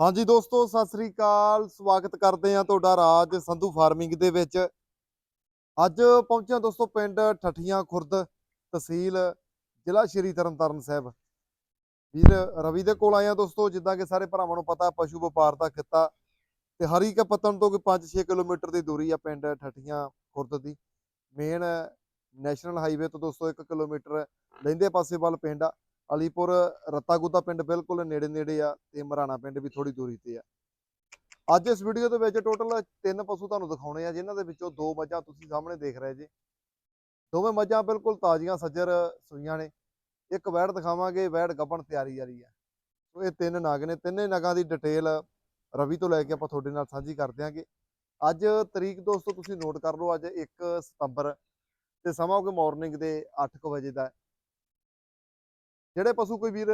ਹਾਂਜੀ ਦੋਸਤੋ, ਸਤਿ ਸ੍ਰੀ ਅਕਾਲ। ਸਵਾਗਤ ਕਰਦੇ ਹਾਂ ਤੁਹਾਡਾ ਰਾਜ ਸੰਧੂ ਫਾਰਮਿੰਗ ਦੇ ਵਿੱਚ। ਅੱਜ ਪਹੁੰਚਿਆ ਦੋਸਤੋ ਪਿੰਡ ਠੱਠੀਆਂ ਖੁਰਦ ਤਹਿਸੀਲ, ਜ਼ਿਲ੍ਹਾ ਸ਼੍ਰੀ ਤਰਨਤਾਰਨ ਸਾਹਿਬ। ਵੀਰ ਰਵੀ ਦੇ ਕੋਲ ਆਇਆ ਦੋਸਤੋ, ਜਿੱਦਾਂ ਕਿ ਸਾਰੇ ਭਰਾਵਾਂ ਨੂੰ ਪਤਾ, ਪਸ਼ੂ ਵਪਾਰ ਦਾ ਖਿੱਤਾ। ਤੇ ਹਰੀ ਕੇ ਪਤਨ ਤੋਂ ਕੋਈ 5-6 ਕਿਲੋਮੀਟਰ ਦੀ ਦੂਰੀ ਆ ਪਿੰਡ ਠੱਠੀਆਂ ਖੁਰਦ ਦੀ। ਮੇਨ ਨੈਸ਼ਨਲ ਹਾਈਵੇ ਤੋਂ ਦੋਸਤੋ 1 ਕਿਲੋਮੀਟਰ ਲਹਿੰਦੇ ਪਾਸੇ ਵੱਲ ਪਿੰਡ ਆ। ਅਲੀਪੁਰ ਰੱਤਾਗੁੱਦਾ ਪਿੰਡ ਬਿਲਕੁਲ ਨੇੜੇ ਨੇੜੇ ਆ ਤੇ ਮਰਾਣਾ ਪਿੰਡ ਵੀ ਥੋੜੀ ਦੂਰੀ ਤੇ ਆ। ਅੱਜ ਇਸ ਵੀਡੀਓ ਦੇ ਵਿੱਚ ਟੋਟਲ ਤਿੰਨ ਪਸ਼ੂ ਤੁਹਾਨੂੰ ਦਿਖਾਉਣੇ ਆ, ਜਿਨ੍ਹਾਂ ਦੇ ਵਿੱਚੋਂ ਦੋ ਮੱਝਾਂ ਤੁਸੀਂ ਸਾਹਮਣੇ ਦੇਖ ਰਹੇ ਜੇ। ਦੋਵੇਂ ਮੱਝਾਂ ਬਿਲਕੁਲ ਤਾਜ਼ੀਆਂ, ਸੱਜਰ ਸੂਈਆਂ ਨੇ। ਇੱਕ ਵੈੜ ਦਿਖਾਵਾਂਗੇ, ਵੈੜ ਗੱਬਣ ਤਿਆਰੀ ਆ ਰਹੀ ਆ। ਸੋ ਇਹ ਤਿੰਨ ਨਗ ਨੇ, ਤਿੰਨੇ ਨਗਾਂ ਦੀ ਡਿਟੇਲ ਰਵੀ ਤੋਂ ਲੈ ਕੇ ਆਪਾਂ ਤੁਹਾਡੇ ਨਾਲ ਸਾਂਝੀ ਕਰ ਦਿਆਂਗੇ। ਅੱਜ ਤਰੀਕ ਦੋਸਤੋ, ਤੁਸੀਂ ਨੋਟ ਕਰ ਲਓ, ਅੱਜ 1 ਸਤੰਬਰ ਤੇ ਸਮਾਂ ਹੋ ਗਿਆ ਮਾਰਨਿੰਗ ਦੇ 8:00 ਵਜੇ ਦਾ। ਜਿਹੜੇ ਪਸ਼ੂ ਕੋਈ ਵੀਰ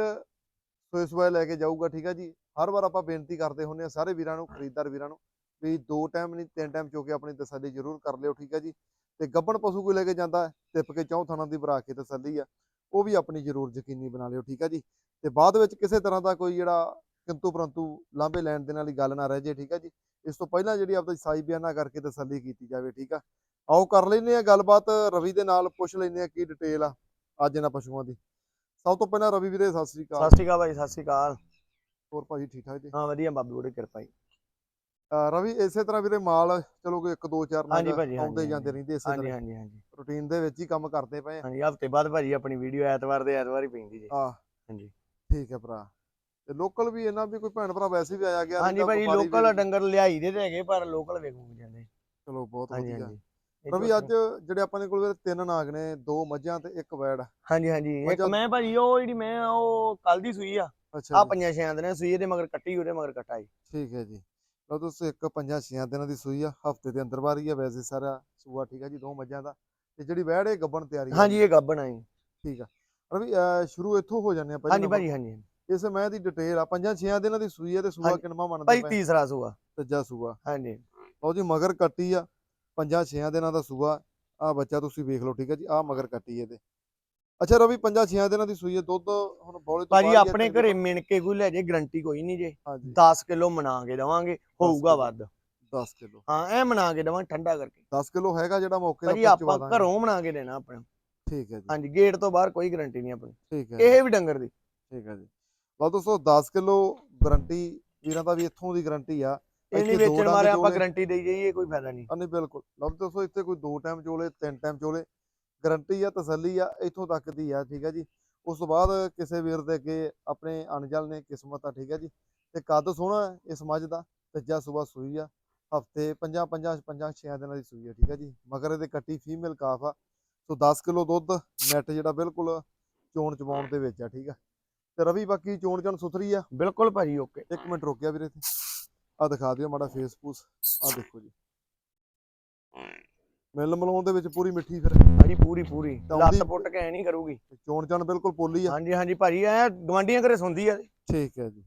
ਸੋਏ ਸੋਏ ਲੈ ਕੇ ਜਾਊਗਾ, ਠੀਕ ਆ ਜੀ, ਹਰ ਵਾਰ ਆਪਾਂ ਬੇਨਤੀ ਕਰਦੇ ਹੁੰਦੇ ਆ ਸਾਰੇ ਵੀਰਾਂ ਨੂੰ, ਖਰੀਦਦਾਰ ਵੀਰਾਂ ਨੂੰ, ਵੀ ਦੋ ਟਾਈਮ ਨਹੀਂ, ਤਿੰਨ ਟਾਈਮ ਚੋ ਕੇ ਆਪਣੀ ਤਸੱਲੀ ਜ਼ਰੂਰ ਕਰ ਲਿਓ, ਠੀਕ ਆ ਜੀ। ਤੇ ਗੱਬਣ ਪਸ਼ੂ ਕੋਈ ਲੈ ਕੇ ਜਾਂਦਾ ਟਿੱਪ ਕੇ ਚੌਂ ਥਾਣਾ ਦੀ ਭਰਾ ਕੇ ਤਸੱਲੀ ਆ, ਉਹ ਵੀ ਆਪਣੀ ਜ਼ਰੂਰ ਯਕੀਨੀ ਬਣਾ ਲਿਓ, ਠੀਕ ਆ ਜੀ। ਤੇ ਬਾਅਦ ਵਿੱਚ ਕਿਸੇ ਤਰ੍ਹਾਂ ਦਾ ਕੋਈ ਜਿਹੜਾ ਕਿੰਤੂ ਪਰੰਤੂ ਲਾਂਭੇ ਲੈਣ ਦੇ ਨਾਲ ਹੀ ਗੱਲ ਨਾ ਰਹਿ ਜੇ, ਠੀਕ ਆ ਜੀ। ਇਸ ਤੋਂ ਪਹਿਲਾਂ ਜਿਹੜੀ ਆਪਦਾ ਸਾਈ ਬਿਆਨਾ ਕਰਕੇ ਤਸੱਲੀ ਕੀਤੀ ਜਾਵੇ, ਠੀਕ ਆ। ਆਓ ਕਰ ਲੈਨੇ ਆ ਗੱਲਬਾਤ, ਰਵੀ ਦੇ ਨਾਲ ਪੁੱਛ ਲੈਨੇ ਆ ਕੀ ਡਿਟੇਲ ਆ ਅੱਜ ਇਹਨਾਂ ਪਸ਼ੂਆਂ ਦੀ। ਸਭ ਤੋਂ ਪਹਿਲਾਂ ਰਵੀ ਵੀਰੇ ਸਤਿ ਸ੍ਰੀ ਅਕਾਲ। ਸਤਿ ਸ਼੍ਰੀ ਅਕਾਲ ਭਾਈ ਸਤਿ ਸ਼੍ਰੀ ਅਕਾਲ। ਹੋਰ ਭਾਜੀ ਠੀਕ ਠਾਕ ਜੀ? ਹਾਂ ਵਧੀਆ ਬਾਬੇ ਬੋੜੇ ਕਿਰਪਾ ਜੀ। ਅਹ ਰਵੀ ਇਸੇ ਤਰ੍ਹਾਂ ਵੀਰੇ ਮਾਲ ਚਲੋ ਕੋਈ 1 2 4 ਹਾਂਜੀ ਨਗ ਭਾਜੀ, ਆਉਂਦੇ ਹਾਂਜੀ, ਜਾਂਦੇ ਰਹਿੰਦੇ ਇਸੇ ਹਾਂਜੀ ਤਰ੍ਹਾਂ। ਹਾਂਜੀ ਹਾਂਜੀ। ਰੂਟੀਨ ਦੇ ਵਿੱਚ ਹੀ ਕੰਮ ਕਰਦੇ ਪਏ ਹਾਂਜੀ ਹਫ਼ਤੇ ਬਾਅਦ ਭਾਜੀ ਆਪਣੀ ਵੀਡੀਓ ਐਤਵਾਰ ਦੇ ਐਤਵਾਰ ਹੀ ਪੈਂਦੀ ਜੀ। ਆ ਹਾਂਜੀ। ਠੀਕ ਹੈ ਭਰਾ। ਤੇ ਲੋਕਲ ਵੀ ਇਹਨਾਂ ਵੀ ਕੋਈ ਭੈਣ ਭਰਾ ਵੈਸੇ ਵੀ ਆਇਆ ਗਿਆ ਹਾਂਜੀ ਭਾਜੀ ਵਪਾਰੀ ਲੋਕਲ ਵੀ- ਡੰਗਰ ਲਿਆਈ ਦੇ ਤੇ ਹੈਗੇ ਪਰ ਲੋਕਲ ਵੇਖੂ ਜਾਂਦੇ। ਚਲੋ ਬਹੁਤ ਹਾਂਜੀ ਵਧੀਆ। ਹਾਂਜੀ। ਰਵੀ ਅੱਜ ਜਿਹੜੇ ਆਪਾਂ ਦੇ ਕੋਲ ਵੀਰੇ ਤਿੰਨ ਨਾਗ ਨੇ ਦੋ ਮੱਝਾਂ ਤੇ ਇੱਕ ਵੈੜ। ਹਾਂਜੀ ਹਾਂਜੀ ਇੱਕ ਮੈਂ ਭਾਜੀ ਉਹ ਜਿਹੜੀ ਮੈਂ ਆ, ਉਹ ਕੱਲ ਦੀ ਸੂਈ ਆ। ਆ ਪੰਜਾਂ ਛਿਆਂ ਦਿਨਾਂ ਸੂਈ ਇਹਦੇ ਮਗਰ ਕੱਟੀ ਉਹਦੇ ਮਗਰ ਕੱਟਾ ਜੀ। ਠੀਕ ਹੈ ਜੀ। ਲਓ ਦੋਸਤੋ ਇੱਕ ਪੰਜਾਂ ਛੇਆਂ ਦਿਨਾਂ ਦੀ ਸੂਈ ਆ ਹਫ਼ਤੇ ਦੇ ਅੰਦਰ ਬਾਰੀ ਆ ਵੈਸੇ ਸਾਰਾ ਸੂਆ ਠੀਕ ਹੈ ਜੀ ਦੋ ਮੱਝਾਂ ਦਾ। ਤੇ ਜਿਹੜੀ ਵੈੜ ਇਹ ਗੱਬਣ ਤਿਆਰੀ ਆ ਹਾਂਜੀ ਇਹ ਗੱਬਣ ਆ ਜੀ। ਠੀਕ ਆ। ਰਵੀ ਸ਼ੁਰੂ ਇੱਥੋਂ ਹੋ ਜਾਂਦੇ ਆ ਪਹਿਲਾਂ ਹਾਂਜੀ ਭਾਜੀ ਹਾਂਜੀ ਇਸ ਮੈਂ ਦੀ ਡਿਟੇਲ ਆ ਪੰਜਾਂ ਛੇਆਂ ਦਿਨਾਂ ਦੀ ਸੂਈ ਆ ਤੇ ਸੂਆ ਕਿੰਨਵਾ ਮੰਨਦੇ ਭਾਈ ਤੀਸਰਾ ਸੂਆ। ਤੀਜਾ ਸੂਆ। ਹਾਂਜੀ। ਲਓ ਜੀ ਮਗਰ ਕੱਟੀ ਆ। ਪੰਜਾਂ ਛੇਆਂ ਦਿਨਾਂ ਦਾ ਸੂਆ ਆ ਬੱਚਾ ਤੁਸੀਂ ਵੇਖ ਲਓ ਠੀਕ ਹੈ ਜੀ ਆ ਮਗਰ ਕੱਟੀ ਇਹਦੇ। ਅੱਛਾ ਰਵੀ ਪੰਜਾਂ ਛੇਆਂ ਦਿਨਾਂ ਦੀ ਸੂਈ ਹੈ ਦੁੱਧ ਹੁਣ ਬੋਲੇ ਤੋਂ ਭਾਜੀ ਆਪਣੇ ਘਰੇ ਮਿਣ ਕੇ ਕੋਈ ਲੈ ਜੇ ਗਰੰਟੀ ਕੋਈ ਨਹੀਂ ਜੇ। ਹਾਂਜੀ। 10 ਕਿਲੋ ਮਨਾ ਕੇ ਦਵਾਂਗੇ ਹੋਊਗਾ। ਵੱਧ। 10 ਕਿਲੋ। ਹਾਂ ਐ ਮਨਾ ਕੇ ਦਵਾਂ ਠੰਡਾ ਕਰਕੇ। 10 ਕਿਲੋ ਹੈਗਾ ਜਿਹੜਾ ਮੌਕੇ ਭਾਜੀ ਦਾ ਆਪਾਂ ਪਹੁੰਚਵਾ ਦਾਂਗੇ। ਘਰੋਂ ਬਣਾ ਕੇ ਦੇਣਾ ਆਪਣਾ। ਠੀਕ ਹੈ ਜੀ। ਹਾਂਜੀ ਗੇਟ ਤੋਂ ਬਾਹਰ ਕੋਈ ਗਾਰੰਟੀ ਨਹੀਂ ਆਪਣੀ। ਠੀਕ ਹੈ ਇਹ ਵੀ ਡੰਗਰ ਦੀ। ਠੀਕ ਹੈ ਜੀ। ਲਓ ਦੋਸਤੋ 10 ਕਿਲੋ ਗਾਰੰਟੀ ਵੀਰਾਂ ਦਾ ਵੀ ਇੱਥੋਂ ਦੀ ਗਾਰੰਟੀ ਆ। ਇਹ ਨਹੀਂ ਵੇਚਣ ਮਾਰੇ ਆਪਾਂ। ਗਾਰੰਟੀ ਦੇਈ ਜਾਈਏ ਕੋਈ ਫਾਇਦਾ ਨਹੀਂ। ਆ ਨਹੀਂ ਬਿਲਕੁਲ। ਲਓ ਦੋਸਤੋ ਇੱਥੇ ਕੋਈ ਦੋ ਟਾਈਮ ਚੋਲੇ ਤਿੰਨ ਟਾਈਮ ਚੋਲੇ। ਗਾਰੰਟੀ ਆ ਤਸੱਲੀ ਆ ਇੱਥੋਂ ਤੱਕ ਦੀ ਆ ਠੀਕ ਹੈ ਜੀ। ਉਸ ਤੋਂ ਬਾਅਦ ਕਿਸੇ ਵੀਰ ਦੇ ਅੱਗੇ ਆਪਣੇ ਅਣਜਲ ਨੇ ਕਿਸਮਤ ਆ ਠੀਕ ਹੈ ਜੀ। ਤੇ ਕੱਦ ਸੋਹਣਾ ਇਸ ਮੱਝ ਦਾ ਤੀਜਾ ਸੂਬਾ ਸੂਈ ਆ। ਹਫ਼ਤੇ ਪੰਜਾਂ ਪੰਜਾਂ ਪੰਜਾਂ ਛਿਆਂ ਦਿਨਾਂ ਦੀ ਸੂਈ ਆ ਠੀਕ ਹੈ ਜੀ। ਮਗਰ ਇਹਦੇ ਕੱਟੀ ਫੀਮੇਲ ਕਾਫ ਆ। ਸੋ 10 ਕਿਲੋ ਦੁੱਧ ਨੈਟ ਜਿਹੜਾ ਬਿਲਕੁਲ ਚੋਣ ਚਵਾਉਣ ਦੇ ਵਿੱਚ ਆ ਠੀਕ ਆ। ਤੇ ਰਵੀ ਬਾਕੀ ਚੋਣ ਚਣ ਸੁਥਰੀ ਆ। ਬਿਲਕੁਲ ਭਾਜੀ ਓਕੇ ਇੱਕ ਮਿੰਟ ਰੁਕਿਆ ਵੀਰੇ ਇੱਥੇ। ਆ ਦਿਖਾ ਦਿਓ ਮਾੜਾ ਫੇਸ ਫੂਸ ਆ ਦੇਖੋ ਜੀ। ਮਿਲ ਮਲਾਉਣ ਦੇ ਵਿੱਚ ਪੂਰੀ ਮਿੱਠੀ ਫਿਰ। ਭਾਜੀ ਪੂਰੀ ਪੂਰੀ। ਤਾਂ ਲੱਤ ਪੁੱਟ ਕੇ ਐ ਨਹੀਂ ਕਰੂਗੀ। ਚੋਣ ਚਣ ਬਿਲਕੁਲ ਪੋਲੀ ਆ। ਹਾਂਜੀ ਹਾਂਜੀ ਭਾਜੀ ਐ ਗਵਾਂਡੀਆਂ ਘਰੇ ਸੁਣਦੀ ਆ। ਠੀਕ ਹੈ ਜੀ।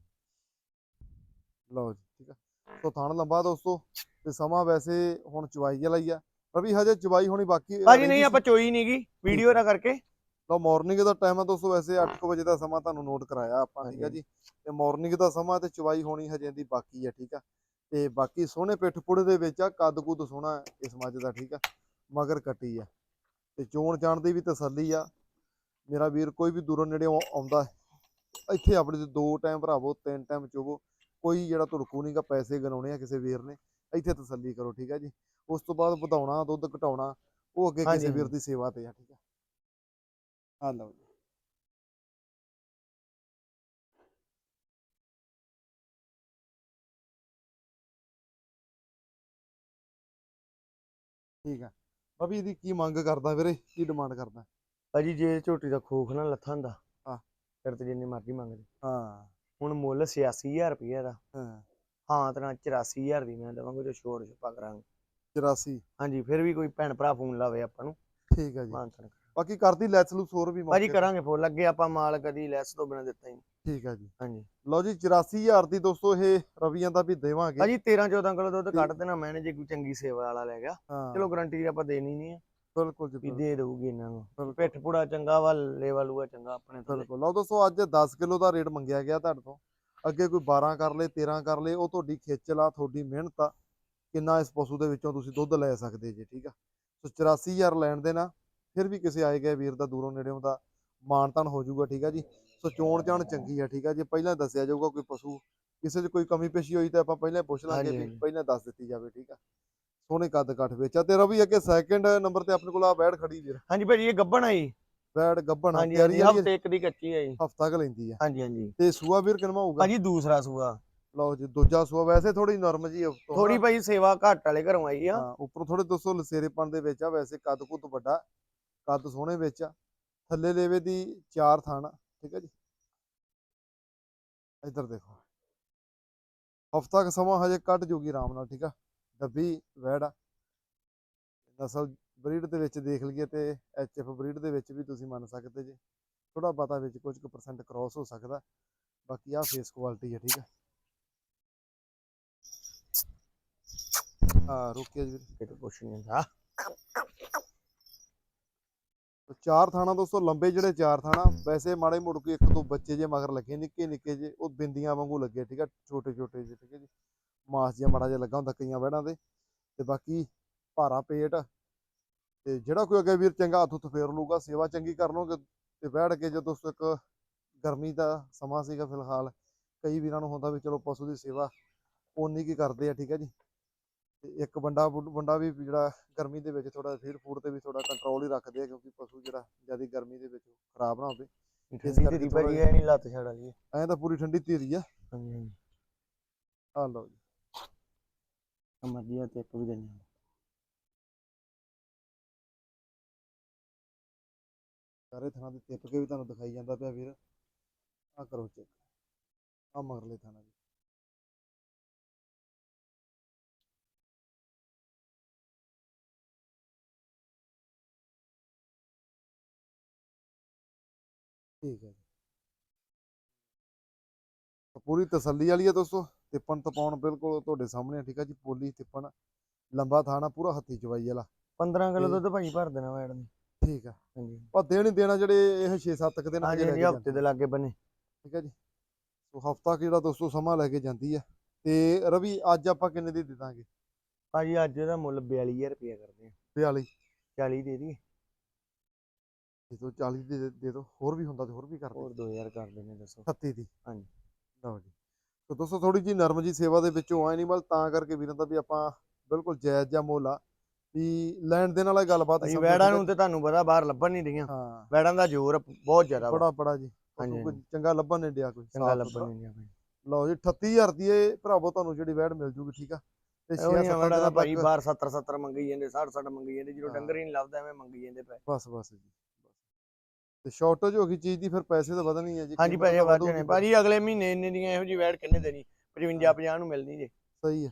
ਲਓ ਜੀ ਠੀਕ ਆ। ਸੋ ਥਣ ਲੰਬਾ ਦੋਸਤੋ ਤੇ ਸਮਾਂ ਵੈਸੇ ਹੁਣ ਚਵਾਈ ਵਾਲਾ ਹੀ ਆ। ਰਵੀ ਹਜੇ ਚਵਾਈ ਹੋਣੀ ਬਾਕੀ ਭਾਜੀ ਨਹੀਂ ਆਪਾਂ ਚੋਈ ਨਹੀਂਗੀ ਵੀਡੀਓ ਦਾ ਕਰਕੇ। ਲਓ ਮਾਰਨਿੰਗ ਦਾ ਟਾਈਮ ਆ ਦੋਸਤੋ ਵੈਸੇ 8 ਵਜੇ ਦਾ ਸਮਾਂ ਤੁਹਾਨੂੰ ਨੋਟ ਕਰਾਇਆ ਆਪਾਂ ਠੀਕ ਆ ਹਾਂਜੀ। ਜੀ? ਤੇ ਮਾਰਨਿੰਗ ਦਾ ਸਮਾਂ ਤੇ ਚਵਾਈ ਹੋਣੀ ਹਜੇ ਦੀ ਬਾਕੀ ਆ ਠੀਕ ਆ? ਤੇ ਬਾਕੀ ਸੋਹਣੇ ਪਿੱਠ ਪੁੜੇ ਦੇ ਵਿੱਚ ਆ ਕੱਦ ਕੁੱਦ ਸੋਹਣਾ ਹੈ ਇਸ ਮੱਝ ਦਾ ਠੀਕ ਆ? ਮਗਰ ਕੱਟੀ ਆ। ਤੇ ਚੋਣ ਜਾਣ ਦੀ ਵੀ ਤਸੱਲੀ ਆ। ਮੇਰਾ ਵੀਰ ਕੋਈ ਵੀ ਦੂਰੋਂ ਨੇੜੇ ਆਉਂਦਾ ਹੈ, ਇੱਥੇ ਆਪਣੇ ਤੇ ਦੋ ਟਾਈਮ ਭਰਾਵੋ ਤਿੰਨ ਟਾਈਮ ਚੋਵੋ। ਕੋਈ ਜਿਹੜਾ ਤੁੜਕੂ ਨਹੀਂਗਾ ਪੈਸੇ ਗਨਾਉਣੇ ਆ ਕਿਸੇ ਵੀਰ ਨੇ ਇੱਥੇ ਤਸੱਲੀ ਕਰੋ ਠੀਕ ਆ ਜੀ? ਉਸ ਤੋਂ ਬਾਅਦ ਵਧਾਉਣਾ ਦੁੱਧ ਘਟਾਉਣਾ ਉਹ ਅੱਗੇ ਕਿਸੇ ਵੀਰ। ਦੀ ਸੇਵਾ ਤੇ ਆ ਠੀਕ ਆ? ਆ ਲਓ ਜੀ ਠੀਕ ਆ। ਅਭੀ ਇਹਦੀ ਕੀ ਮੰਗ ਕਰਦਾ ਵੀਰੇ? ਕੀ ਡਿਮਾਂਡ ਕਰਦਾ? ਭਾਜੀ ਜੇ ਝੋਟੀ ਦਾ ਖੋਖ ਨਾ ਲੱਥਾ ਹੁੰਦਾ ਹਾਂ। ਫਿਰ ਤੇ ਜਿੰਨੇ ਮਰਜ਼ੀ ਮੰਗਦੇ ਹਾਂ। ਹੁਣ ਮੁੱਲ 86000 ਰੁਪਏ ਦਾ। ਹਾਂ। ਹਾਂ ਤਾਂ 84000 ਦੀ ਮੈਂ ਦਵਾਂਗਾ ਜੋ ਛੋੜ ਛਪਾ ਕਰਾਂਗੇ। 84 ਹਾਂਜੀ ਫਿਰ ਵੀ ਕੋਈ ਭੈਣ ਭਰਾ ਫੋਨ ਲਾਵੇ ਆਪਾਂ ਨੂੰ। ਠੀਕ ਆ ਜੀ। ਮਾਨਤਨ ਬਾਕੀ ਕਰਦੀ ਲੈਸ ਲੂਸ ਹੋਰ ਵੀ ਭਾਜੀ। ਕਰਾਂਗੇ ਫੁੱਲ ਅੱਗੇ ਆਪਾਂ ਮਾਲ ਕਦੀ ਲੈਸ ਤੋਂ ਬਿਨਾ ਦਿੱਤਾ ਹੀ ਨਹੀਂ। ਠੀਕ ਆ ਜੀ। ਹਾਂਜੀ। ਲਓ ਜੀ 84000 ਦੀ ਦੋਸਤੋ ਇਹ ਰਵੀਆਂ ਦਾ ਵੀ ਦੇਵਾਂਗੇ। ਭਾਜੀ 13 14 ਕਿਲੋ ਦੁੱਧ। ਕੱਢ ਦੇਣਾ ਮੈਂ ਜੇ ਕੋਈ ਚੰਗੀ ਸੇਵਾ ਵਾਲਾ ਲੈ ਗਿਆ। ਹਾਂ। ਚਲੋ ਗਾਰੰਟੀ ਆਪਾਂ ਦੇਣੀ ਨਹੀਂ ਹੈ ਬਿਲਕੁਲ ਜੀ ਵੀ ਬਿਲਕੁਲ। ਦੇ ਦਊਗੀ ਇਹਨਾਂ ਨੂੰ। ਪਿੱਠ ਪੁੜਾ ਚੰਗਾ ਵਾ ਲੇਵਾ ਲੂਆ ਚੰਗਾ ਆਪਣੇ ਤੋਂ। ਬਿਲਕੁਲ। ਲਓ ਦੋਸਤੋ ਅੱਜ 10 ਕਿਲੋ ਦਾ ਰੇਟ ਮੰਗਿਆ ਗਿਆ ਤੁਹਾਡੇ ਤੋਂ। ਅੱਗੇ ਕੋਈ 12 ਕਰ ਲੇ 13 ਕਰ ਲੇ ਉਹ ਤੁਹਾਡੀ ਖੇਚਲ ਆ ਤੁਹਾਡੀ ਮਿਹਨਤ ਆ। ਕਿੰਨਾ ਇਸ ਪਸ਼ੂ ਦੇ ਵਿੱਚੋਂ ਤੁਸੀਂ ਦੁੱਧ ਲੈ ਸਕਦੇ ਜੀ ਠੀਕ ਆ? ਸੋ 84000 ਲੈਣ ਦੇ ਨਾ। ਫਿਰ ਵੀ ਕਿਸੇ ਆਏ ਗਏ ਵੀਰ ਦਾ ਦੂਰੋਂ ਨੇੜਿਓਂ ਦਾ ਮਾਨਤਾਨ ਹੋ ਜਾਊਗਾ ਠੀਕ ਆ ਜੀ? ਸੋ ਚੋਣ ਚਾਣ ਚੰਗੀ ਆ ਠੀਕ ਆ ਜੇ? ਪਹਿਲਾਂ ਦੱਸਿਆ ਜਾਊਗਾ ਕੋਈ ਪਸ਼ੂ ਕਿਸੇ 'ਚ ਕੋਈ ਕਮੀ ਪੇਸ਼ੀ ਹੋਈ ਤਾਂ ਆਪਾਂ ਪਹਿਲਾਂ ਪੁੱਛ ਲਾਂਗੇ ਵੀ। ਪਹਿਲਾਂ ਦੱਸ ਦਿੱਤੀ ਜਾਵੇ ਠੀਕ ਆ? ਸੋਹਣੇ ਕੱਦ ਕੱਠ ਵੇਚਾ ਤੇ ਰਵੀ ਅੱਗੇ ਸੈਕਿੰਡ ਨੰਬਰ ਤੇ ਆਪਣੇ ਕੋਲ ਆ ਬੈੜ ਖੜੀ ਵੀਰ। ਹਾਂਜੀ ਭਾਜੀ ਇਹ ਗੱਬਣ ਆਈ ਬੈੜ ਗੱਬਣ ਹਾਂਜੀ ਤਿਆਰੀ ਵਾਲੀ ਹਫ਼ਤੇ ਇੱਕ ਦੀ ਕੱਚੀ ਜੀ। ਹਫਤਾ ਕ ਲੈਂਦੀ ਆ। ਹਾਂਜੀ ਹਾਂਜੀ। ਤੇ ਸੂਆ ਵੀਰ ਕਿਨਵਾ ਹੋਊਗਾ? ਭਾਜੀ ਦੂਸਰਾ ਸੂਆ। ਲਓ ਜੀ ਦੂਜਾ ਸੂਆ ਵੈਸੇ ਥੋੜੀ ਨਰਮ ਜੀ ਥੋੜੀ। ਭਾਜੀ ਸੇਵਾ ਘੱਟ ਵਾਲੇ ਘਰੋਂ ਆਈ ਆ। ਹਾਂ ਉੱਪਰੋਂ ਥੋੜੇ ਦੋਸਤੋ ਲਸੇਰੇਪਣ ਦੇ ਵਿੱਚ ਆ ਵੈਸੇ ਕੱਦ ਕੁੱਦ ਵੱਡਾ। ਕੱਦ ਸੋਹਣੇ ਵਿੱਚ ਆ, ਥੱਲੇ ਲੇਵੇ ਦੀ ਚਾਰ ਥਾਣ ਠੀਕ ਹੈ ਜੀ। ਇੱਧਰ ਦੇਖੋ। ਹਫਤਾ ਕ ਸਮਾਂ ਹਜੇ ਕੱਟ ਜੂਗੀ ਆਰਾਮ ਨਾਲ, ਠੀਕ ਆ। ਡੱਬੀ, ਵੈੜ ਨਸਲ ਬਰੀਡ ਦੇ ਵਿੱਚ ਦੇਖ ਲਈਏ ਤੇ ਐਚਐਫ ਬਰੀਡ ਦੇ ਵਿੱਚ ਵੀ ਤੁਸੀਂ ਮੰਨ ਸਕਦੇ ਜੇ। ਥੋੜਾ ਪਤਾ ਵਿੱਚ ਕੁਝ ਕੁ ਪਰਸੈਂਟ ਕ੍ਰਾਸ ਹੋ ਸਕਦਾ। ਬਾਕੀ ਆ ਫੇਸ ਕੁਆਲਿਟੀ ਹੈ ਠੀਕ ਆ। ਹਾਂ ਰੁਕਿਆ ਜੀ ਵੀਰ। ਕਿਤੇ ਕੁਛ ਨਹੀਂ ਹੁੰਦਾ ਤੇ ਚਾਰ ਥਾਣਾ ਦੋਸਤੋ ਲੰਬੇ ਜਿਹੜੇ ਚਾਰ ਥਾਣਾ ਵੈਸੇ ਮਾੜੇ ਮੁੜ ਕੇ ਇੱਕ ਦੋ ਬੱਚੇ ਜੇ ਮਗਰ ਲੱਗੇ ਨਿੱਕੇ ਨਿੱਕੇ ਜੇ ਉਹ ਬਿੰਦੀਆਂ ਵਾਂਗੂ ਲੱਗੇ ਠੀਕ ਆ ਛੋਟੇ ਛੋਟੇ ਜੇ ਠੀਕ ਹੈ ਜੀ। ਮਾਸ ਜਿਹਾ ਮਾੜਾ ਜਿਹਾ ਲੱਗਾ ਹੁੰਦਾ ਕਈਆਂ ਵਹਿੜਾਂ ਦੇ ਤੇ ਬਾਕੀ ਭਾਰਾ ਪੇਟ ਤੇ ਜਿਹੜਾ ਕੋਈ ਅੱਗੇ ਵੀਰ ਚੰਗਾ ਹੱਥ ਹੁੱਥ ਫੇਰ ਲੂਗਾ ਸੇਵਾ ਚੰਗੀ ਕਰ ਲਓਗੇ ਤੇ ਬੈਠ ਕੇ ਜਦੋਂ ਦੋਸਤੋ ਇੱਕ ਗਰਮੀ ਦਾ ਸਮਾਂ ਸੀਗਾ ਫਿਲਹਾਲ ਕਈ ਵੀਰਾਂ ਨੂੰ ਹੁੰਦਾ ਵੀ ਚਲੋ ਪਸ਼ੂ ਦੀ ਸੇਵਾ ਓਨੀ ਕੀ ਕਰਦੇ ਆ ਠੀਕ ਹੈ ਜੀ। ਇੱਕ ਬੰਦਾ ਬੁ- ਬੰਦਾ ਵੀ ਜਿਹੜਾ ਗਰਮੀ ਦੇ ਵਿੱਚ ਥੋੜਾ ਫੀਡ ਫੂਡ ਤੇ ਵੀ ਥੋੜਾ ਕੰਟਰੋਲ ਹੀ ਰੱਖਦੇ ਆ ਕਿਉਂਕਿ ਪਸ਼ੂ ਜਿਹੜਾ ਜ਼ਿਆਦਾ ਗਰਮੀ ਦੇ ਵਿੱਚ ਖਰਾਬ ਨਾ ਹੋਵੇ। ਠੰਡੀ ਕਰਕੇ ਤੇਰੀ ਥੋੜ੍ਹਾ ਭਾਜੀ ਐ ਨਹੀਂ ਲੱਤ ਛੜ ਵਾਲੀ ਐਂ ਤਾਂ ਪੂਰੀ ਠੰਡੀ ਧੀਰੀ ਆ। ਹਾਂਜੀ ਹਾਂਜੀ। ਆ ਲਓ ਜੀ। ਮਰਜ਼ੀਆਂ ਤੇ ਇੱਕ ਵੀ ਦਿੰਦੇ ਸਾਰੇ ਥਾਂ ਦੇ ਟਿੱਪ ਕੇ ਵੀ ਤੁਹਾਨੂੰ ਦਿਖਾਈ ਜਾਂਦਾ ਪਿਆ ਵੀਰ। ਆ ਕਰੋ ਚੈੱਕ ਆ ਮਗਰਲੇ ਥਾਣਾ ਜੀ ਠੀਕ ਹੈ ਪੂਰੀ ਤਸੱਲੀ ਵਾਲੀ ਹੈ ਦੋਸਤੋ ਤਿੱਪਣ ਤਪਾਉਣ ਬਿਲਕੁਲ ਤੁਹਾਡੇ ਸਾਹਮਣੇ ਆ, ਠੀਕ ਹੈ ਜੀ ਪੋਲੀ ਤਿੱਪਣ ਲੰਬਾ ਥਾਣਾ ਪੂਰਾ ਹੱਥੀ ਚਵਾਈ ਵਾਲਾ। 15 ਕਿਲੋ ਦੁੱਧ ਭਾਜੀ ਭਰ ਦੇਣਾ ਮੈਡਮ ਨੇ ਠੀਕ ਆ ਹਾਂਜੀ। ਪਰ ਦੇਣ ਹੀ ਦੇਣਾ ਜਿਹੜੇ ਇਹ 6-7 ਦਿਨ ਹਾਂਜੀ ਹਜੇ ਲੈ ਹਾਂਜੀ ਹਫ਼ਤੇ ਦੇ ਲਾਗੇ ਬਨੇ। ਠੀਕ ਹੈ ਜੀ। ਸੋ ਹਫਤਾ ਜਿਹੜਾ ਦੋਸਤੋ ਸਮਾਂ ਲੈ ਕੇ ਜਾਂਦੀ ਆ ਤੇ ਰਵੀ ਅੱਜ ਆਪਾਂ ਕਿੰਨੇ ਦੀ ਦੇ ਦਾਂਗੇ? ਭਾਜੀ ਅੱਜ ਇਹਦਾ ਮੁੱਲ 42000 ਰੁਪਏ ਕਰਦੇ ਆ। 42 40 ਦੇ ਦੀ ਇਹ ਤੋਂ 40 ਦੀ ਦੇ- ਦੇ ਦੋ ਹੋਰ ਵੀ ਹੁੰਦਾ ਤੇ ਹੋਰ ਵੀ ਕਰ ਹੋਰ 2000 ਕਰ ਦੇਣੇ ਦੱਸੋ 38 ਦੀ ਹਾਂਜੀ। ਲਓ ਜੀ ਸੋ ਦੋਸਤੋ ਥੋੜੀ ਜੀ ਨਰਮ ਜੀ ਸੇਵਾ ਦੇ ਵਿੱਚੋਂ ਆਏ ਨਹੀਂ ਬਲ ਤਾਂ ਕਰਕੇ ਵੀਰਾਂ ਦਾ ਵੀ ਆਪਾਂ ਬਿਲਕੁਲ ਜਾਇਜ਼ ਜਿਹਾ ਮੁੱਲ ਆ ਵੀ ਲੈਣ ਦੇਣ ਵਾਲਾ ਗੱਲਬਾਤ ਭਾਜੀ ਸਮਝੋ ਵੈੜਾਂ ਨੂੰ ਤੇ ਤੁਹਾਨੂੰ ਪਤਾ ਬਾਹਰ ਲੱਭਣ ਨਹੀਂ ਰਹੀਆਂ ਹੈ? ਵੈੜਾਂ ਦਾ ਜ਼ੋਰ ਬਹੁਤ ਜ਼ਿਆਦਾ ਵਾ। ਬੜਾ ਬੜਾ ਜੀ ਹਾਂਜੀ, ਕੋਈ ਚੰਗਾ ਲੱਭਣ ਨਹੀਂ ਡਿਆ ਕੋਈ ਚੰਗਾ ਸਾਫ਼ ਲੱਭਣ ਸੁਥਰਾ। ਨਹੀਂ ਰਿਹਾ ਭਾਜੀ ਲਓ ਜੀ 38000 ਦੀ ਇਹ ਭਰਾਵੋ ਤੁਹਾਨੂੰ ਜਿਹੜੀ ਵੈੜ ਮਿਲ ਜੂਗੀ ਠੀਕ ਆ ਤੇ ਛੇ ਸੱਤਾਂ ਵੈੜਾਂ ਦਾ ਦਿਨਾਂ ਤੱਕ- ਬਾਹਰ 70 70 ਮੰਗੀ ਜਾਂਦੇ 60 60 ਮੰਗੀ ਜਾਂਦੇ ਜਦੋਂ ਹਾਂ। ਡੰਗਰ ਹੀ ਨਹੀਂ ਲੱਭਦਾ ਐਵੇਂ ਮੰਗੀ ਜਾਂਦੇ ਪਏ ਬਸ ਬਸ ਜੀ। ਤੇ ਸ਼ਾਰਟੇਜ ਹੋ ਗਈ ਚੀਜ਼ ਦੀ ਫਿਰ ਪੈਸੇ ਤਾਂ ਵਧਣੀ ਹੈ ਜੀ ਹਾਂਜੀ ਪੈਸੇ ਤਾਂ ਵੱਧ ਵਧੂਗੀ ਜਾਣੇ। ਫਿਰ। ਭਾਜੀ ਅਗਲੇ ਮਹੀਨੇ ਇੰਨੇ ਦੀਆਂ ਇਹੋ ਜੀ ਵੈੜ ਕਿੰਨੇ ਦੇਣੀ? 55 50 ਨੂੰ ਮਿਲਣੀ ਜੇ। ਸਹੀ ਹੈ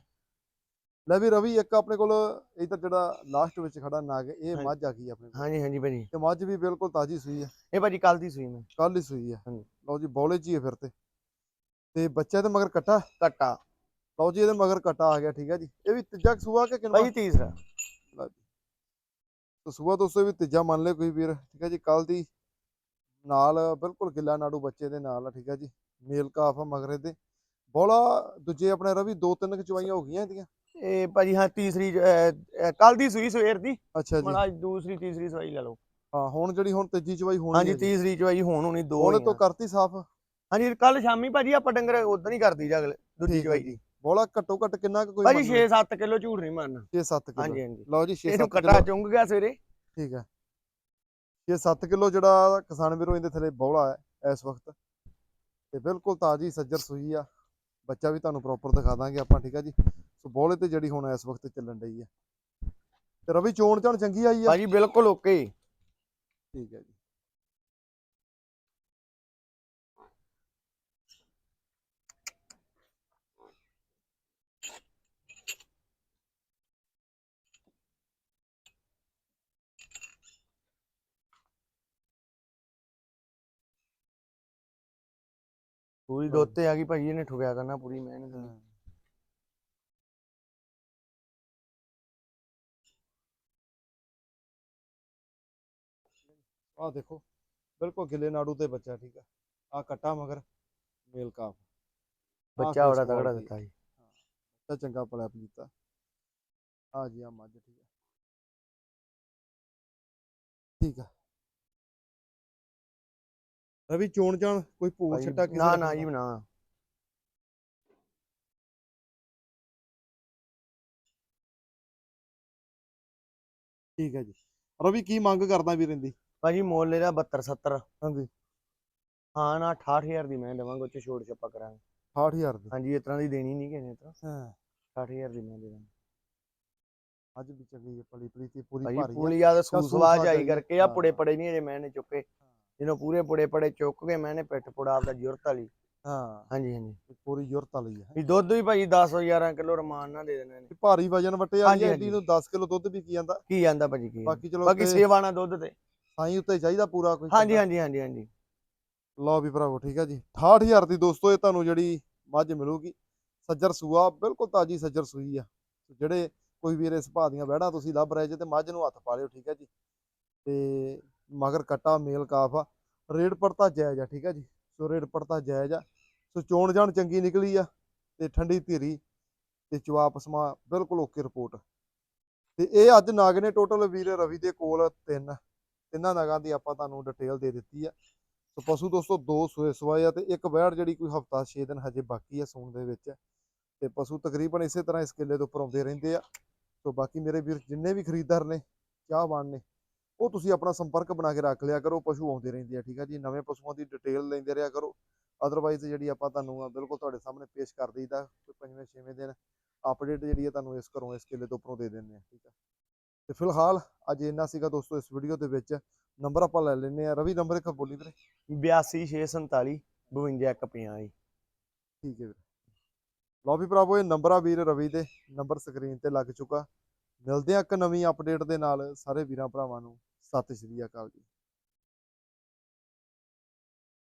ਲੈ ਵੀ ਰਵੀ ਇੱਕ ਆਪਣੇ ਕੋਲ ਇਧਰ ਜਿਹੜਾ ਲਾਸਟ ਵਿੱਚ ਖੜਾ ਨਾਗ ਇਹ। ਮੱਝ ਆ ਗਈ ਆਪਣੇ ਕੋਲ। ਹਾਂਜੀ ਹਾਂਜੀ ਭਾਜੀ। ਤੇ ਮੱਝ ਵੀ ਬਿਲਕੁਲ ਤਾਜੀ ਸੂਈ ਹੈ ਇਹ ਭਾਜੀ ਕੱਲ ਦੀ ਸੂਈ ਮੈਂ। ਕੱਲ ਹੀ ਸੂਈ ਹੈ ਹਾਂਜੀ। ਲਓ ਜੀ ਬੌਲੇ ਹੀ ਹੈ ਫਿਰ ਤੇ। ਤੇ ਬੱਚਾ ਤੇ ਮਗਰ ਕੱਟਾ? ਘਟਾ ਲਓ ਜੀ ਇਹਦੇ ਮਗਰ ਕੱਟਾ ਆ ਗਿਆ ਠੀਕ ਹੈ ਜੀ। ਇਹ ਵੀ ਤੀਜਾ ਸੂਆ ਕਿ ਕਿੰਨਾ? ਭਾਜੀ ਤੀਸਰਾ। ਤਾਂ ਸੂਆ ਦੋਸਤੋ ਇਹ ਵੀ ਤੀਜਾ ਮੰਨ ਲਿਓ ਕੋਈ ਵੀਰ ਠੀਕ ਹੈ ਜੀ ਕੱਲ ਦੀ ਨਾਲ ਬਿਲਕੁਲ ਗਿੱਲਾ ਨਾੜੂ ਬੱਚੇ ਦੇ ਨਾਲ ਆ ਠੀਕ ਹੈ ਜੀ ਮੇਲ ਕਾਫ ਆ ਮਗਰੇ ਦੇ। ਬੋਲਾ ਦੂਜੇ ਆਪਣੇ ਰਵੀ ਦੋ ਤਿੰਨ ਕੁ ਚਵਾਈਆਂ ਹੋ ਗਈਆਂ ਇਹਦੀਆਂ? ਇਹ ਭਾਜੀ ਹਾਂ ਤੀਸਰੀ ਕੱਲ ਦੀ ਸੂਈ ਸਵੇਰ ਦੀ। ਅੱਛਾ ਜੀ। ਮਨ ਅੱਜ ਦੂਸਰੀ ਤੀਸਰੀ ਸਵਾਈ ਲੈ ਲਓ। ਹਾਂ ਹੁਣ ਜਿਹੜੀ ਹੁਣ ਤੀਜੀ ਚਵਾਈ ਹੋਣੀ ਹਾਂਜੀ ਹੈ। ਤੀਸਰੀ ਚਵਾਈ ਹੁਣ ਹੋਣੀ ਦੋ ਉਹਨੇ ਹੀ ਤੋਂ ਆ। ਕਰਤੀ ਸਾਫ਼? ਹਾਂਜੀ ਕੱਲ ਸ਼ਾਮੀ ਭਾਜੀ ਆਪਾਂ ਡੰਗਰ ਉਦੋਂ ਹੀ ਕਰਦੀ ਜਾ ਅਗਲੇ ਦੂਜੀ ਠੀਕ ਹੈ ਚਵਾਈ। ਦੀ। ਬੋਲਾ ਘੱਟੋ ਘੱਟ ਕਿੰਨਾ ਕੁ ਕੋਈ ਭਾਜੀ 6-7 ਕਿਲੋ ਝੂਠ ਨਹੀਂ ਮਾਰਨਾ 6-7 ਕਿਲੋ। ਹਾਂਜੀ ਹਾਂਜੀ। ਲਓ ਜੀ 6-7 ਇਹਨੂੰ ਕਿਲੋ। ਕਟਾ ਚੁੰਗ ਗਿਆ ਸਵੇਰੇ। ਠੀਕ ਹੈ 6-7 ਕਿਲੋ ਜਿਹੜਾ ਕਿਸਾਨ ਵੀਰੋ ਇਹਦੇ ਥੱਲੇ ਬੌਲਾ ਹੈ ਇਸ ਵਕਤ। ਤੇ ਬਿਲਕੁਲ ਤਾਜੀ ਸੱਜਰ ਸੂਈ ਆ। ਬੱਚਾ ਵੀ ਤੁਹਾਨੂੰ ਪ੍ਰੋਪਰ ਦਿਖਾ ਦਾਂਗੇ ਆਪਾਂ ਠੀਕ ਹੈ ਜੀ? ਸੋ ਬੌਲੇ ਤੇ ਜਿਹੜੀ ਹੁਣ ਇਸ ਵਕਤ ਚੱਲਣ ਡਈ ਹੈ ਤੇ ਰਵੀ ਚੋਣ ਚਾਣ ਚੰਗੀ ਆਈ ਆ? ਭਾਜੀ ਬਿਲਕੁਲ ਓਕੇ ਠੀਕ ਹੈ ਜੀ। ਪੂਰੀ। ਦੁੱਧ ਤੇ ਆ ਗਈ ਭਾਜੀ ਇਹਨੇ ਠੁਕਿਆ ਕਰਨਾ ਪੂਰੀ ਮਿਹਨਤ ਦੀ। ਆਹ ਦੇਖੋ ਬਿਲਕੁਲ ਗਿੱਲੇ ਨਾੜੂ ਤੇ ਬੱਚਾ ਠੀਕ ਆ। ਆ ਕੱਟਾ ਮਗਰ ਮੇਲ ਕਾਫ। ਬੱਚਾ ਬੜਾ ਤਗੜਾ ਦਿੱਤਾ ਜੀ। ਤਾਂ ਚੰਗਾ ਪਲਿਆ ਪਲੀਤਾ ਆ ਜੀ ਆ ਮੱਝ ਠੀਕ ਹੈ ਠੀਕ ਹੈ ਰਵੀ ਚੋਣ ਜਾਣ ਕੋਈ ਭੂਲ ਛੱਟਾ ਕਿਸੇ ਨਾ ਨਾ ਜੀ? ਨਾ। ਠੀਕ ਹੈ ਜੀ। ਰਵੀ ਕੀ ਮੰਗ ਕਰਦਾ ਵੀਰ ਇਹਦੀ ਭਾਜੀ ਮੁੱਲ ਇਹਦਾ 72 70 ਹਾਂਜੀ। ਹਾਂ ਨਾ 68000 ਦੀ ਮੈਂ ਦੇਵਾਂਗਾ ਉੱਚ ਛੋੜ ਛੱਪਾ ਕਰਾਂਗੇ। 68000 ਦੀ? ਹਾਂਜੀ ਇਸ ਤਰ੍ਹਾਂ ਦੀ ਦੇਣੀ ਨਹੀਂ ਕਿਸੇ ਨੇ ਹਾਂ। 68000 ਦੀ ਮੈਂ ਦੇ ਦਾਂਗਾ। ਅੱਜ ਵੀ ਚੰਗੀ ਹੈ ਪਲੀ ਪਲੀ ਤੇ ਪੂਰੀ ਭਾਜੀ ਭਾਰੀ ਆ ਜ਼ਿਆਦਾ ਸੂਸ ਸੂਸਵਾਜ ਵਾਜ ਆਈ ਕਰਕੇ ਆ। ਪੁੜੇ ਪੜੇ ਨਹੀਂ ਅਜੇ ਮੈਨੇ ਚੁੱਕੇ। ਜਿਹਨੂੰ ਪੂਰੇ ਪੁੜੇ ਪੜੇ ਚੁੱਕ ਕੇ ਮੈਨੇ ਪਿੱਠ ਪੁੜਾ ਆਪਦਾ ਜ਼ੁਰਤ ਵਾਲੀ। ਹਾਂ। ਹਾਂਜੀ ਹਾਂਜੀ। ਪੂਰੀ ਜ਼ੁਰਤ ਵਾਲੀ ਹੈ ਵੀ ਦੁੱਧ ਵੀ ਭਾਜੀ 10 11 ਕਿਲੋ ਰਮਾਨ ਨਾਲ ਦੇ ਦੇਣੇ ਨੇ। ਭਾਰੀ ਵਜਨ ਵਟੇ ਵਾਲੀ ਐਡੀ। ਨੂੰ 10 ਕਿਲੋ ਦੁੱਧ ਵੀ ਕੀ ਜਾਂਦਾ? ਕੀ ਜਾਂਦਾ ਭਾਜੀ ਕੀ ਬਾਕੀ ਚਲੋ ਬਾਕੀ ਤੇ ਸੇਵਾ ਨਾਲ ਦੁੱਧ ਤੇ। ਸਾਈ ਉੱਤੇ ਚਾਹੀਦਾ ਪੂਰਾ ਕੋਈ ਹਾਂਜੀ। ਹਾਂਜੀ ਹਾਂਜੀ ਹਾਂਜੀ। ਲਓ ਵੀ ਭਰਾਵੋ ਠੀਕ ਹੈ ਜੀ। 68000 ਦੀ ਦੋਸਤੋ ਇਹ ਤੁਹਾਨੂੰ ਜਿਹੜੀ ਮੱਝ ਮਿਲੂਗੀ। ਸੱਜਰ ਸੂਆ ਬਿਲਕੁਲ ਤਾਜੀ ਸੱਜਰ ਸੂਈ ਆ। ਜਿਹੜੇ ਕੋਈ ਵੀਰ ਇਸ ਭਾਅ ਦੀਆਂ ਵਹਿੜਾਂ ਤੁਸੀਂ ਲੱਭ ਰਹੇ ਜੇ ਤੇ ਮੱਝ ਨੂੰ ਹੱਥ ਪਾ ਲਿਓ ਠੀਕ ਹੈ ਜੀ। ਤੇ ਮਗਰ ਕੱਟਾ ਮੇਲ ਕਾਫ ਆ। ਰੇਡ ਪੜਤਾ ਜਾਇਜ਼ ਆ, ਠੀਕ ਆ ਜੀ? ਸੋ ਰੇਡ ਪੜਤਾ ਜਾਇਜ਼ ਆ। ਸੋ ਚੋਣ ਜਾਣ ਚੰਗੀ ਨਿਕਲੀ ਆ ਤੇ ਠੰਡੀ ਧੀਰੀ ਤੇ ਚਵਾਪ ਸਮਾ ਬਿਲਕੁਲ ਓਕੇ ਰਿਪੋਰਟ। ਤੇ ਇਹ ਅੱਜ ਨਾਗ ਨੇ ਟੋਟਲ ਵੀਰ ਰਵੀ ਦੇ ਕੋਲ ਤਿੰਨ। ਤਿੰਨਾਂ ਨਾਗਾਂ ਦੀ ਆਪਾਂ ਤੁਹਾਨੂੰ ਡਿਟੇਲ ਦੇ ਦਿੱਤੀ ਆ। ਸੋ ਪਸ਼ੂ ਦੋਸਤੋ, ਦੋ ਸੋਏ ਸਵਾਏ ਆ ਤੇ ਇੱਕ ਵੈੜ ਜਿਹੜੀ ਕੋਈ ਹਫਤਾ 6 ਦਿਨ ਹਜੇ ਬਾਕੀ ਆ ਸੂਣ ਦੇ ਵਿੱਚ। ਤੇ ਪਸ਼ੂ ਤਕਰੀਬਨ ਇਸੇ ਤਰ੍ਹਾਂ ਇਸ ਕਿੱਲੇ ਦੇ ਉੱਪਰ ਆਉਂਦੇ ਰਹਿੰਦੇ ਆ। ਸੋ ਬਾਕੀ ਮੇਰੇ ਵੀਰ ਜਿੰਨੇ ਵੀ ਖਰੀਦਦਾਰ ਨੇ, ਚਾਹਵਾਨ ਨੇ ਉਹ ਤੁਸੀਂ ਆਪਣਾ ਸੰਪਰਕ ਬਣਾ ਕੇ ਰੱਖ ਲਿਆ ਕਰੋ ਪਸ਼ੂ ਆਉਂਦੇ ਰਹਿੰਦੇ ਆ ਠੀਕ ਆ ਜੀ? ਨਵੇਂ ਪਸ਼ੂਆਂ ਦੀ ਡਿਟੇਲ ਲੈਂਦੇ ਰਿਹਾ ਕਰੋ। ਅਦਰਵਾਈਜ਼ ਜਿਹੜੀ ਆਪਾਂ ਤੁਹਾਨੂੰ ਬਿਲਕੁਲ ਤੁਹਾਡੇ ਸਾਹਮਣੇ ਪੇਸ਼ ਕਰ ਦਈਦਾ ਕੋਈ ਪੰਜਵੇਂ ਛੇਵੇਂ ਦਿਨ ਅਪਡੇਟ ਜਿਹੜੀ ਆ ਤੁਹਾਨੂੰ ਇਸ ਘਰੋਂ ਇਸ ਕਿੱਲੇ ਤੋਂ ਉੱਪਰੋਂ ਦੇ ਦਿੰਦੇ ਆ ਠੀਕ ਆ? ਤੇ ਫਿਲਹਾਲ ਅੱਜ ਇੰਨਾ ਸੀਗਾ ਦੋਸਤੋ ਇਸ ਵੀਡੀਓ ਦੇ ਵਿੱਚ। ਨੰਬਰ ਆਪਾਂ ਲੈ ਲੈਨੇ ਆ। ਰਵੀ ਨੰਬਰ ਇੱਕ ਬੋਲੀ ਵੀਰੇ। 82647 52150 ਜੀ। ਠੀਕ ਹੈ ਵੀਰੇ। ਲਓ ਵੀ ਭਰਾਵੋ ਇਹ ਨੰਬਰ ਆ ਵੀਰ ਰਵੀ ਦੇ। ਨੰਬਰ ਸਕਰੀਨ ਤੇ ਲੱਗ ਚੁੱਕਾ। ਮਿਲਦੇ ਆ ਇੱਕ ਨਵੀਂ ਅਪਡੇਟ ਦੇ ਨਾਲ ਸਾਰੇ ਵੀਰਾਂ ਭਰਾਵਾਂ ਨੂੰ। ਸਤਿ ਸ਼੍ਰੀ ਅਕਾਲ ਜੀ।